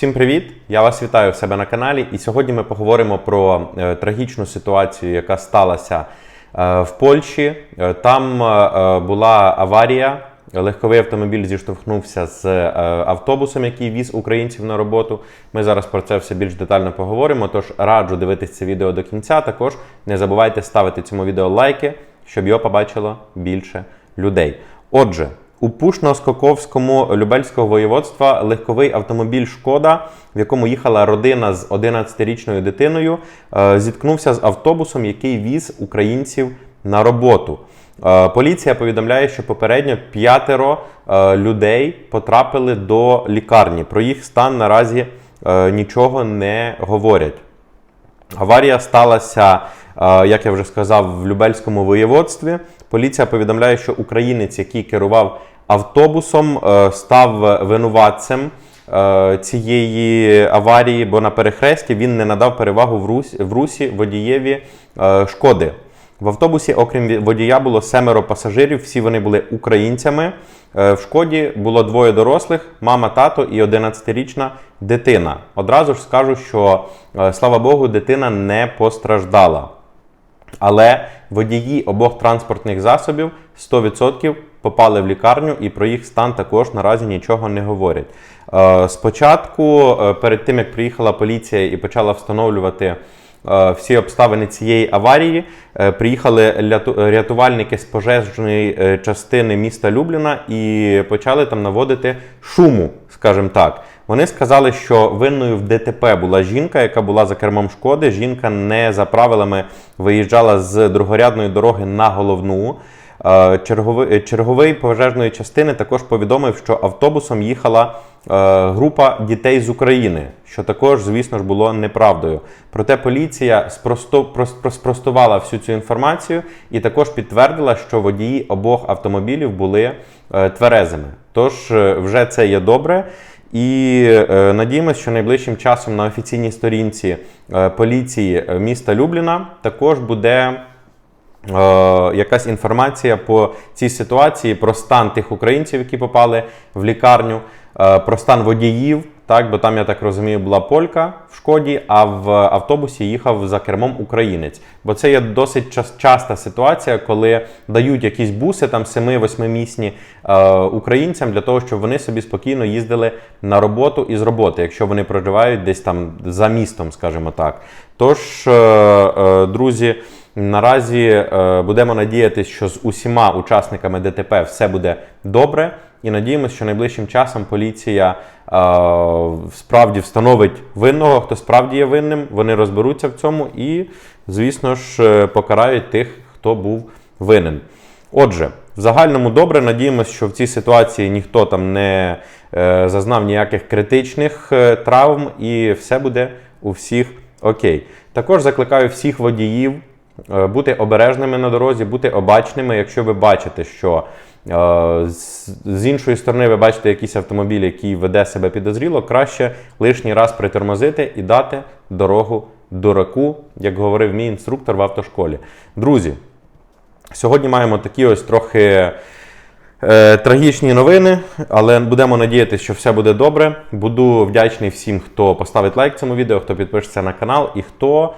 Всім привіт! Я вас вітаю в себе на каналі. І сьогодні ми поговоримо про е, трагічну ситуацію, яка сталася е, в Польщі. Е, там була аварія. Легковий автомобіль зіштовхнувся з автобусом, який віз українців на роботу. Ми зараз про це все більш детально поговоримо. Тож раджу дивитися це відео до кінця. Також не забувайте ставити цьому відео лайки, щоб його побачило більше людей. Отже, у Пушно-Скоковському Любельського воєводства легковий автомобіль Шкода, в якому їхала родина з 11-річною дитиною, е, зіткнувся з автобусом, який віз українців на роботу. Е, Поліція повідомляє, що попередньо п'ятеро е, людей потрапили до лікарні. Про їх стан наразі нічого не говорять. Аварія сталася, як я вже сказав, в Любельському воєводстві. Поліція повідомляє, що українець, який керував автобусом, е, став винуватцем е, цієї аварії, бо на перехресті він не надав перевагу в Русі, в Русі водієві е, шкоди. В автобусі, окрім водія, було семеро пасажирів, всі вони були українцями. В шкоді було двоє дорослих, мама, тато і 11-річна дитина. Одразу ж скажу, що слава Богу, дитина не постраждала. Але водії обох транспортних засобів 100% попали в лікарню, і про їх стан також наразі нічого не говорять. Е, Спочатку, е, перед тим як приїхала поліція і почала встановлювати е, всі обставини цієї аварії, приїхали рятувальники з пожежної частини міста Любліна і почали там наводити шуму, скажімо так. Вони сказали, що винною в ДТП була жінка, яка була за кермом шкоди. Жінка не за правилами виїжджала з другорядної дороги на головну. Е, Черговий, е, черговий пожежної частини також повідомив, що автобусом їхала е, група дітей з України, що також, звісно ж, було неправдою. Проте поліція спростувала всю цю інформацію і також підтвердила, що водії обох автомобілів були тверезими. Тож вже це є добре. І е, надіємося, що найближчим часом на офіційній сторінці е, поліції е, міста Любліна також буде якась інформація по цій ситуації про стан тих українців, які попали в лікарню, про стан водіїв. Так, бо там, я так розумію, була полька в шкоді, а в автобусі їхав за кермом українець. Бо це є досить час- часта ситуація, коли дають якісь буси, там 7-8-місні е, українцям для того, щоб вони собі спокійно їздили на роботу і з роботи, якщо вони проживають десь там за містом, скажімо так. Тож, е, е, друзі. Наразі е, будемо надіятися, що з усіма учасниками ДТП все буде добре, і надіємося, що найближчим часом поліція е, справді встановить винного, хто справді є винним. Вони розберуться в цьому і, звісно ж, е, покарають тих, хто був винен. Отже, в загальному добре. Надіємося, що в цій ситуації ніхто там не е, зазнав ніяких критичних е, травм, і все буде у всіх окей. Також закликаю всіх водіїв бути обережними на дорозі, бути обачними, якщо ви бачите, що е, з, іншої сторони ви бачите якийсь автомобіль, який веде себе підозріло, краще лишній раз притормозити і дати дорогу дураку, як говорив мій інструктор в автошколі. Друзі, Сьогодні маємо такі ось трохи е, трагічні новини, але будемо надіятися, що все буде добре. Буду вдячний всім, хто поставить лайк цьому відео, хто підпишеться на канал і хто е,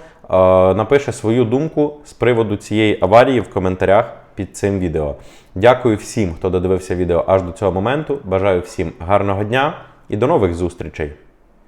напише свою думку з приводу цієї аварії в коментарях під цим відео. Дякую всім, хто додивився відео аж до цього моменту. Бажаю всім гарного дня і до нових зустрічей!